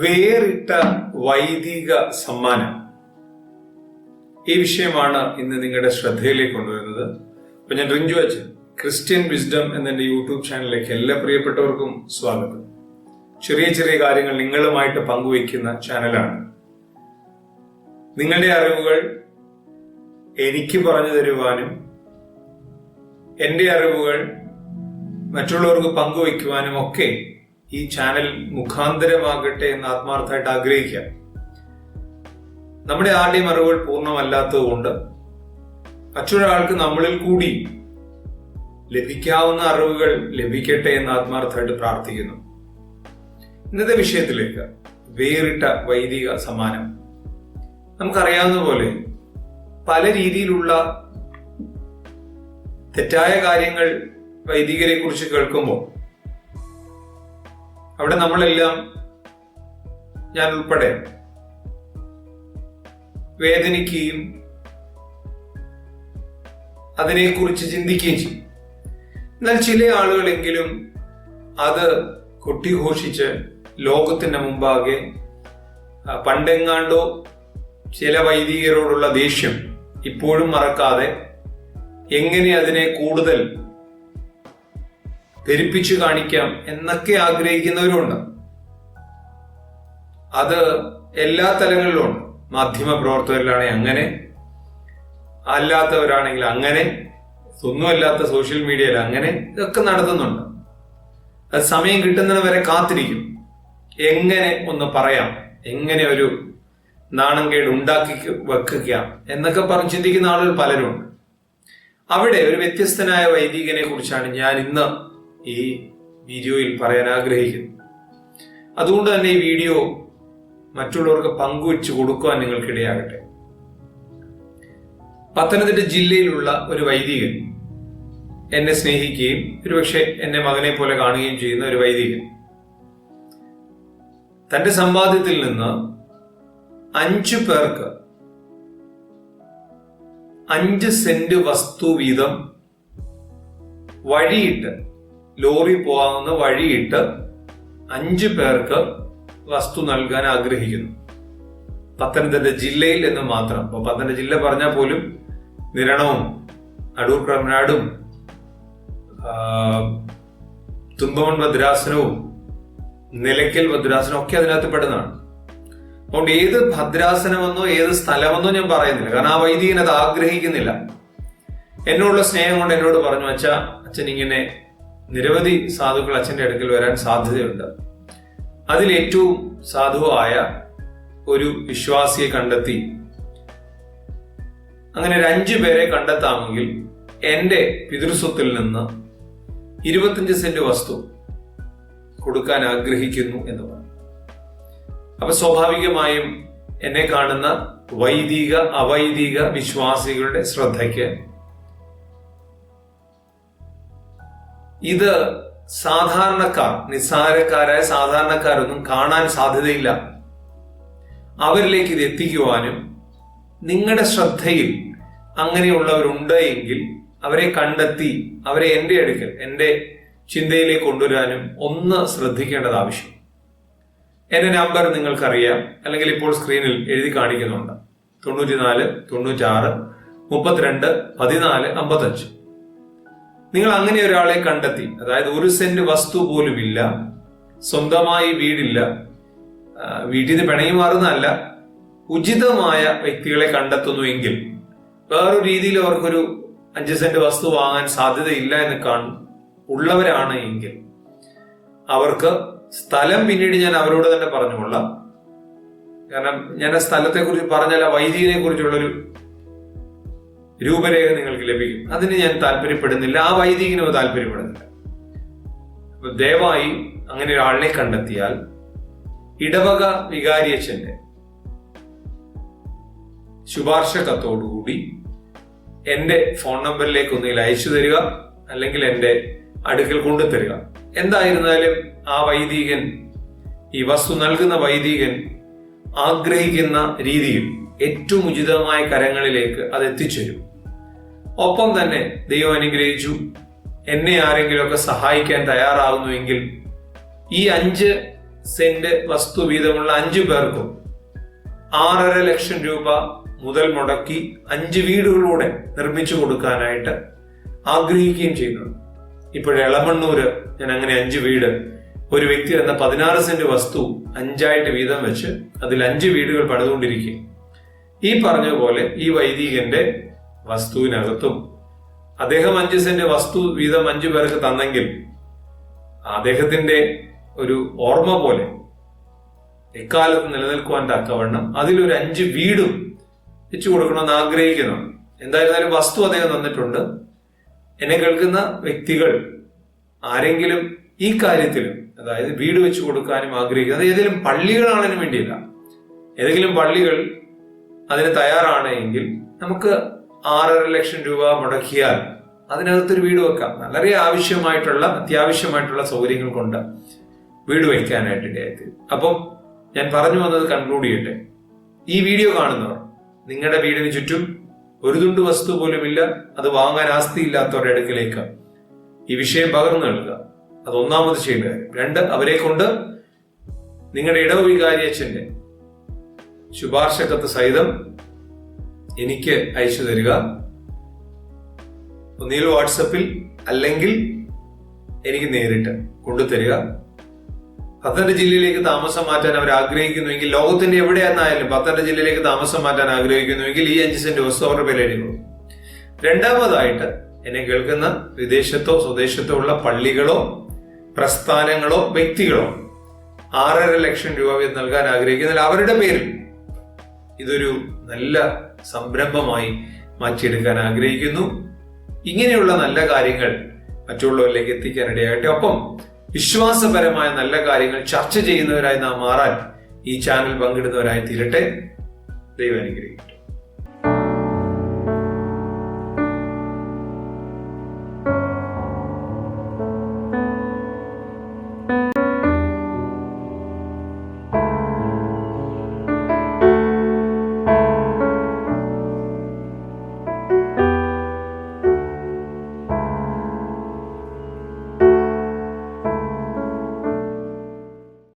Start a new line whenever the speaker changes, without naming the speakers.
വേറിട്ട വൈദിക സമ്മാനം. ഈ വിഷയമാണ് ഇന്ന് നിങ്ങളുടെ ശ്രദ്ധയിലേക്ക് കൊണ്ടുവരുന്നത്. അപ്പൊ ഞാൻ റിഞ്ചു അച്ഛൻ ക്രിസ്ത്യൻ വിസ്ഡം എന്ന യൂട്യൂബ് ചാനലിലേക്ക് എല്ലാ പ്രിയപ്പെട്ടവർക്കും സ്വാഗതം. ചെറിയ ചെറിയ കാര്യങ്ങൾ നിങ്ങളുമായിട്ട് പങ്കുവയ്ക്കുന്ന ചാനലാണ്. നിങ്ങളുടെ അറിവുകൾ എനിക്ക് പറഞ്ഞു തരുവാനും എന്റെ അറിവുകൾ മറ്റുള്ളവർക്ക് പങ്കുവയ്ക്കുവാനും ഒക്കെ ഈ ചാനൽ മുഖാന്തരമാകട്ടെ എന്ന് ആത്മാർത്ഥമായിട്ട് ആഗ്രഹിക്കാം. നമ്മുടെ ആരുടെയും അറിവുകൾ പൂർണമല്ലാത്തത് കൊണ്ട് മറ്റൊരാൾക്ക് നമ്മളിൽ കൂടി ലഭിക്കാവുന്ന അറിവുകൾ ലഭിക്കട്ടെ എന്ന് ആത്മാർത്ഥമായിട്ട് പ്രാർത്ഥിക്കുന്നു. ഇന്നത്തെ വിഷയത്തിലേക്ക് വേറിട്ട വൈദിക സമാനം നമുക്കറിയാവുന്ന പോലെ പല രീതിയിലുള്ള തെറ്റായ കാര്യങ്ങൾ വൈദികരെ കുറിച്ച് കേൾക്കുമ്പോൾ അവിടെ നമ്മളെല്ലാം ഞാൻ ഉൾപ്പെടെ വേദനിക്കുകയും അതിനെക്കുറിച്ച് ചിന്തിക്കുകയും ചെയ്യും. എന്നാൽ ചില ആളുകളെങ്കിലും അത് കൊട്ടിഘോഷിച്ച് ലോകത്തിന്റെ മുമ്പാകെ പണ്ടെങ്ങാണ്ടോ ചില വൈദികരോടുള്ള ദേഷ്യം ഇപ്പോഴും മറക്കാതെ എങ്ങനെ അതിനെ കൂടുതൽ പെരുപ്പിച്ചു കാണിക്കാം എന്നൊക്കെ ആഗ്രഹിക്കുന്നവരുമുണ്ട് അത് എല്ലാ തലങ്ങളിലും ഉണ്ട്. മാധ്യമ പ്രവർത്തകരിലാണെങ്കിൽ അങ്ങനെ അല്ലാത്തവരാണെങ്കിൽ അങ്ങനെ ഒന്നുമല്ലാത്ത സോഷ്യൽ മീഡിയയിൽ അങ്ങനെ ഇതൊക്കെ നടത്തുന്നുണ്ട്. അത് സമയം കിട്ടുന്നത് വരെ കാത്തിരിക്കും. എങ്ങനെ ഒന്ന് പറയാം എങ്ങനെ ഒരു നാണം കേട് ഉണ്ടാക്കി വെക്കുക എന്നൊക്കെ പറഞ്ഞ് ചിന്തിക്കുന്ന ആളുകൾ പലരുണ്ട്. അവിടെ ഒരു വ്യത്യസ്തനായ വൈദികനെ കുറിച്ചാണ് ഞാൻ ഇന്ന് ഈ വീഡിയോയിൽ പറയാൻ ആഗ്രഹിക്കുന്നു. അതുകൊണ്ട് തന്നെ ഈ വീഡിയോ മറ്റുള്ളവർക്ക് പങ്കുവെച്ച് കൊടുക്കുവാൻ നിങ്ങൾക്കിടയാകട്ടെ. പത്തനംതിട്ട ജില്ലയിലുള്ള ഒരു വൈദികൻ എന്നെ സ്നേഹിക്കുകയും ഒരുപക്ഷെ എന്നെ മകനെ പോലെ കാണുകയും ചെയ്യുന്ന ഒരു വൈദികൻ. തന്റെ സമ്പാദ്യത്തിൽ നിന്ന് അഞ്ചു പേർക്ക് അഞ്ച് സെന്റ് വസ്തു വീതം വഴിയിട്ട് ലോറി പോകാവുന്ന വഴിയിട്ട് അഞ്ച് പേർക്ക് വസ്തു നൽകാൻ ആഗ്രഹിക്കുന്നു. പത്തനംതിട്ട ജില്ലയിൽ എന്ന് മാത്രം. അപ്പൊ പത്തനംതിട്ട ജില്ല പറഞ്ഞാൽ പോലും നിരണവും അടൂർ ക്രമനാടും തുമ്പമൺ ഭദ്രാസനവും നിലയ്ക്കൽ ഭദ്രാസനവും ഒക്കെ അതിനകത്ത് പെടുന്നതാണ്. അതുകൊണ്ട് ഏത് ഭദ്രാസനമെന്നോ ഏത് സ്ഥലമെന്നോ ഞാൻ പറയുന്നില്ല. കാരണം ആ വൈദികൻ അത് ആഗ്രഹിക്കുന്നില്ല. എന്നോടുള്ള സ്നേഹം കൊണ്ട് എന്നോട് പറഞ്ഞു അച്ഛ അച്ഛൻ ഇങ്ങനെ നിരവധി സാധുക്കൾ അച്ഛന്റെ അടുക്കൽ വരാൻ സാധ്യതയുണ്ട്. അതിൽ ഏറ്റവും സാധുവായ ഒരു വിശ്വാസിയെ കണ്ടെത്തി. അങ്ങനെ ഒരു അഞ്ചു പേരെ കണ്ടെത്താമെങ്കിൽ എന്റെ പിതൃസ്വത്തിൽ നിന്ന് ഇരുപത്തിയഞ്ച് സെന്റ് വസ്തു കൊടുക്കാൻ ആഗ്രഹിക്കുന്നു എന്ന് പറഞ്ഞു. അപ്പൊ സ്വാഭാവികമായും എന്നെ കാണുന്ന വൈദിക അവൈദിക വിശ്വാസികളുടെ ശ്രദ്ധയ്ക്ക് ഇത് സാധാരണക്കാർ നിസ്സാരക്കാരായ സാധാരണക്കാരൊന്നും കാണാൻ സാധ്യതയില്ല. അവരിലേക്ക് ഇത് എത്തിക്കുവാനും നിങ്ങളുടെ ശ്രദ്ധയിൽ അങ്ങനെയുള്ളവരുണ്ട് എങ്കിൽ അവരെ കണ്ടെത്തി അവരെ എന്റെ അടുക്കൽ എന്റെ ചിന്തയിലേക്ക് കൊണ്ടുവരാനും ഒന്ന് ശ്രദ്ധിക്കേണ്ടത് ആവശ്യം. എന്റെ നമ്പർ നിങ്ങൾക്കറിയാം അല്ലെങ്കിൽ ഇപ്പോൾ സ്ക്രീനിൽ എഴുതി കാണിക്കുന്നുണ്ട്. തൊണ്ണൂറ്റിനാല് തൊണ്ണൂറ്റാറ് മുപ്പത്തിരണ്ട് പതിനാല് അമ്പത്തഞ്ച്. നിങ്ങൾ അങ്ങനെ ഒരാളെ കണ്ടെത്തി. അതായത് ഒരു സെന്റ് വസ്തു പോലുമില്ല സ്വന്തമായി വീടില്ല. വീട്ടിൽ നിന്ന് പിണങ്ങി മാറുന്നതല്ല. ഉചിതമായ വ്യക്തികളെ കണ്ടെത്തുന്നു എങ്കിൽ വേറൊരു രീതിയിൽ അവർക്കൊരു അഞ്ച് സെന്റ് വസ്തു വാങ്ങാൻ സാധ്യതയില്ല എന്ന് കാണും ഉള്ളവരാണ് എങ്കിൽ അവർക്ക് സ്ഥലം പിന്നീട് ഞാൻ അവരോട് തന്നെ പറഞ്ഞുകൊള്ളാം. കാരണം ഞാൻ ആ സ്ഥലത്തെ കുറിച്ച് പറഞ്ഞാൽ ആ വൈദികനെ കുറിച്ചുള്ളൊരു രൂപരേഖ നിങ്ങൾക്ക് ലഭിക്കും. അതിന് ഞാൻ താല്പര്യപ്പെടുന്നില്ല. ആ വൈദികനും താല്പര്യപ്പെടുന്നില്ല. അപ്പൊ ദയവായി അങ്ങനെ ഒരാളിനെ കണ്ടെത്തിയാൽ ഇടവക വികാരിയച്ഛന്റെ ശുപാർശ കത്തോടുകൂടി എന്റെ ഫോൺ നമ്പറിലേക്ക് ഒന്നുകിൽ അയച്ചു തരിക അല്ലെങ്കിൽ എന്റെ അടുക്കൽ കൊണ്ടുതരിക എന്തായിരുന്നാലും ആ വൈദികൻ ഈ വസ്തു നൽകുന്ന വൈദികൻ ആഗ്രഹിക്കുന്ന രീതിയിൽ ഏറ്റവും ഉചിതമായ കരങ്ങളിലേക്ക് അത് എത്തിച്ചേരും. ഒപ്പം തന്നെ ദൈവം അനുഗ്രഹിച്ചു. എന്നെ ആരെങ്കിലുമൊക്കെ സഹായിക്കാൻ തയ്യാറാകുന്നുവെങ്കിൽ ഈ അഞ്ച് സെന്റ് വസ്തു വീതമുള്ള അഞ്ചു പേർക്കും ആറര ലക്ഷം രൂപ മുതൽ മുടക്കി അഞ്ച് വീടുകളിലൂടെ നിർമ്മിച്ചു കൊടുക്കാനായിട്ട് ആഗ്രഹിക്കുകയും ചെയ്യുന്നു. ഇപ്പോൾ എളമണ്ണൂര് ഞാൻ അങ്ങനെ അഞ്ച് വീട് ഒരു വ്യക്തി എന്ന പതിനാറ് സെന്റ് വസ്തു അഞ്ചായിട്ട് വീതം വെച്ച് അതിൽ അഞ്ച് വീടുകൾ പണിതുകൊണ്ടിരിക്കും. ഈ പറഞ്ഞ പോലെ ഈ വൈദികന്റെ വസ്തുവിനകത്തും. അദ്ദേഹം അഞ്ച് സെന്റ് വസ്തു വീതം അഞ്ചു പേർക്ക് തന്നെങ്കിൽ അദ്ദേഹത്തിന്റെ ഒരു ഓർമ്മ പോലെ എക്കാലത്ത് നിലനിൽക്കുവാൻ തക്കവണ്ണം അതിലൊരു അഞ്ച് വീടും വെച്ചു കൊടുക്കണമെന്ന് ആഗ്രഹിക്കുന്നു. എന്തായിരുന്നാലും വസ്തു അദ്ദേഹം തന്നിട്ടുണ്ട്. എന്നെ കേൾക്കുന്ന വ്യക്തികൾ ആരെങ്കിലും ഈ കാര്യത്തിലും അതായത് വീട് വെച്ചു കൊടുക്കാനും ആഗ്രഹിക്കുന്നത് ഏതെങ്കിലും പള്ളികളാണെങ്കിലും വേണ്ടിയില്ല. ഏതെങ്കിലും പള്ളികൾ അതിന് തയ്യാറാണെങ്കിൽ നമുക്ക് ആറര ലക്ഷം രൂപ മുടക്കിയാൽ അതിനകത്തൊരു വീട് വെക്കാം. വളരെ ആവശ്യമായിട്ടുള്ള അത്യാവശ്യമായിട്ടുള്ള സൗകര്യങ്ങൾ കൊണ്ട് വീട് വയ്ക്കാനായിട്ട് ഇടയായിത്തീരും അപ്പം ഞാൻ പറഞ്ഞു വന്നത് കൺക്ലൂഡ് ചെയ്യട്ടെ. ഈ വീഡിയോ കാണുന്നവർ നിങ്ങളുടെ വീടിന് ചുറ്റും ഒരു തുണ്ട് വസ്തു പോലുമില്ല അത് വാങ്ങാൻ ആസ്തിയില്ലാത്തവരുടെ അടുക്കലേക്ക് ഈ വിഷയം പകർന്നു നൽകുക. അത് ഒന്നാമത് ചെയ്യേണ്ട കാര്യം. രണ്ട് അവരെ കൊണ്ട് നിങ്ങളുടെ ഇടവ് വികാരി അച്ഛന്റെ ശുപാർശ കത്ത് സഹിതം എനിക്ക് അയച്ചു തരിക. ഒന്നിൽ വാട്സപ്പിൽ അല്ലെങ്കിൽ എനിക്ക് നേരിട്ട് കൊണ്ടുതരിക. പത്തനംതിട്ട ജില്ലയിലേക്ക് താമസം മാറ്റാൻ അവർ ആഗ്രഹിക്കുന്നുവെങ്കിൽ ലോകത്തിന്റെ എവിടെയായിരുന്നായാലും പത്തനംതിട്ട ജില്ലയിലേക്ക് താമസം മാറ്റാൻ ആഗ്രഹിക്കുന്നുവെങ്കിൽ ഈ അഞ്ച് സെന്റ് വസ്തു അവരുടെ പേര് എഴുതിക്കോളൂ രണ്ടാമതായിട്ട് എന്നെ കേൾക്കുന്ന വിദേശത്തോ സ്വദേശത്തോ ഉള്ള പള്ളികളോ പ്രസ്ഥാനങ്ങളോ വ്യക്തികളോ ആറര ലക്ഷം രൂപ നൽകാൻ ആഗ്രഹിക്കുന്നില്ല. അവരുടെ പേരിൽ ഇതൊരു നല്ല സംരംഭമായി മാറ്റിയെടുക്കാൻ ആഗ്രഹിക്കുന്നു. ഇങ്ങനെയുള്ള നല്ല കാര്യങ്ങൾ മറ്റുള്ളവരിലേക്ക് എത്തിക്കാൻ ഇടയാകട്ടെ ഒപ്പം വിശ്വാസപരമായ നല്ല കാര്യങ്ങൾ ചർച്ച ചെയ്യുന്നവരായി നാം മാറാൻ ഈ ചാനൽ പങ്കിടുന്നവരായി തീരട്ടെ. ദൈവം അനുഗ്രഹിക്കട്ടെ.